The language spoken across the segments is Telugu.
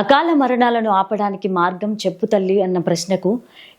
అకాల మరణాలను ఆపడానికి మార్గం చెప్పు తల్లి అన్న ప్రశ్నకు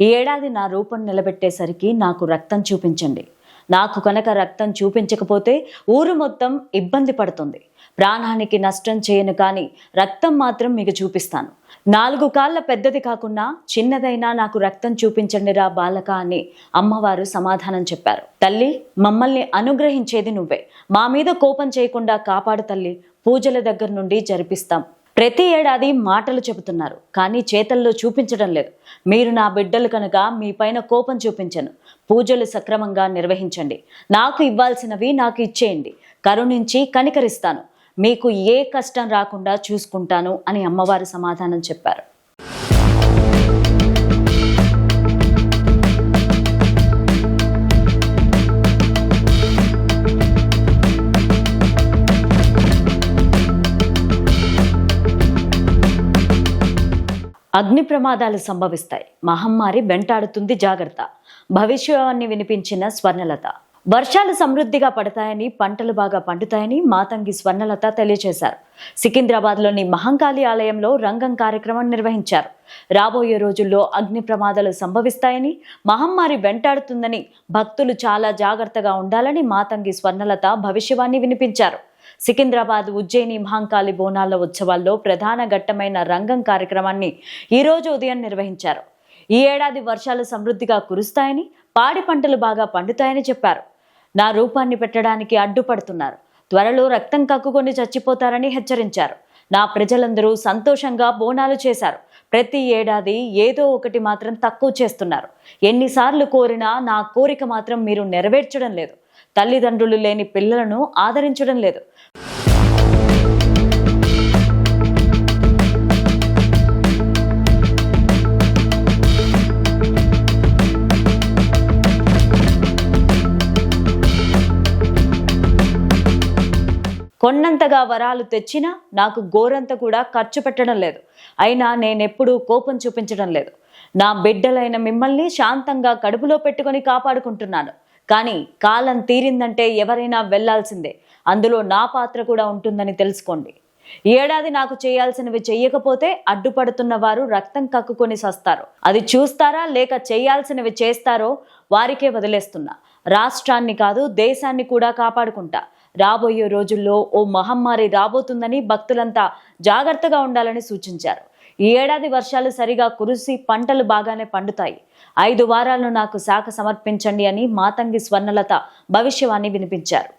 ఈ ఏడాది నా రూపం నిలబెట్టేసరికి నాకు రక్తం చూపించండి. నాకు కనుక రక్తం చూపించకపోతే ఊరు మొత్తం ఇబ్బంది పడుతుంది. ప్రాణానికి నష్టం చేయను కానీ రక్తం మాత్రం మీకు చూపిస్తాను. నాలుగు కాళ్ళ పెద్దది కాకుండా చిన్నదైనా నాకు రక్తం చూపించండిరా బాలక అని అమ్మవారు సమాధానం చెప్పారు. తల్లి మమ్మల్ని అనుగ్రహించేది నువ్వే. మా మీద కోపం చేయకుండా కాపాడు తల్లి. పూజల దగ్గర నుండి జరిపిస్తాం. ప్రతి ఏడాది మాటలు చెబుతున్నారు కానీ చేతల్లో చూపించడం లేదు. మీరు నా బిడ్డలు కనుక మీ పైన కోపం చూపించను. పూజలు సక్రమంగా నిర్వహించండి. నాకు ఇవ్వాల్సినవి నాకు ఇచ్చేయండి. కరుణించి కనికరిస్తాను. మీకు ఏ కష్టం రాకుండా చూసుకుంటాను అని అమ్మవారు సమాధానం చెప్పారు. అగ్ని ప్రమాదాలు సంభవిస్తాయి. మహమ్మారి వెంటాడుతుంది జాగ్రత్త. భవిష్యవాణి వినిపించిన స్వర్ణలత. వర్షాలు సమృద్ధిగా పడతాయని పంటలు బాగా పండుతాయని మాతంగి స్వర్ణలత తెలియజేశారు సికింద్రాబాద్లోని మహంకాళి ఆలయంలో రంగం కార్యక్రమం నిర్వహించారు. రాబోయే రోజుల్లో అగ్ని ప్రమాదాలు సంభవిస్తాయని మహమ్మారి వెంటాడుతుందని భక్తులు చాలా జాగ్రత్తగా ఉండాలని మాతంగి స్వర్ణలత భవిష్యవాణి వినిపించారు. సికింద్రాబాద్ ఉజ్జయిని మహంకాళి బోనాల ఉత్సవాల్లో ప్రధాన ఘట్టమైన రంగం కార్యక్రమాన్ని ఈరోజు ఉదయం నిర్వహించారు. ఈ ఏడాది వర్షాలు సమృద్ధిగా కురుస్తాయని పాడి పంటలు బాగా పండుతాయని చెప్పారు. నా రూపాన్ని పెట్టడానికి అడ్డుపడుతున్నారు. త్వరలో రక్తం కక్కుకొని చచ్చిపోతారని హెచ్చరించారు. నా ప్రజలందరూ సంతోషంగా బోనాలు చేశారు. ప్రతి ఏడాది ఏదో ఒకటి మాత్రం తక్కువ చేస్తున్నారు. ఎన్నిసార్లు కోరినా నా కోరిక మాత్రం మీరు నెరవేర్చడం లేదు. తల్లిదండ్రులు లేని పిల్లలను ఆదరించడం లేదు. కొన్నంతగా వరాలు తెచ్చినా నాకు గోరంత కూడా ఖర్చు పెట్టడం లేదు. అయినా నేనెప్పుడూ కోపం చూపించడం లేదు. నా బిడ్డలైన మిమ్మల్ని శాంతంగా కడుపులో పెట్టుకొని కాపాడుకుంటున్నాను. కానీ కాలం తీరిందంటే ఎవరైనా వెళ్ళాల్సిందే. అందులో నా పాత్ర కూడా ఉంటుందని తెలుసుకోండి. ఏడాది నాకు చేయాల్సినవి చెయ్యకపోతే అడ్డుపడుతున్న వారు రక్తం కక్కుకొని సస్తారు. అది చూస్తారా లేక చేయాల్సినవి చేస్తారో వారికే వదిలేస్తున్నా. రాష్ట్రాన్ని కాదు దేశాన్ని కూడా కాపాడుకుంటా. రాబోయే రోజుల్లో ఓ మహమ్మారి రాబోతుందని భక్తులంతా జాగ్రత్తగా ఉండాలని సూచించారు. ఈ ఏడాది వర్షాలు సరిగా కురిసి పంటలు బాగానే పండుతాయి. ఐదు వారాలను నాకు శాఖ సమర్పించండి అని మాతంగి స్వర్ణలత భవిష్యవాణి వినిపించారు.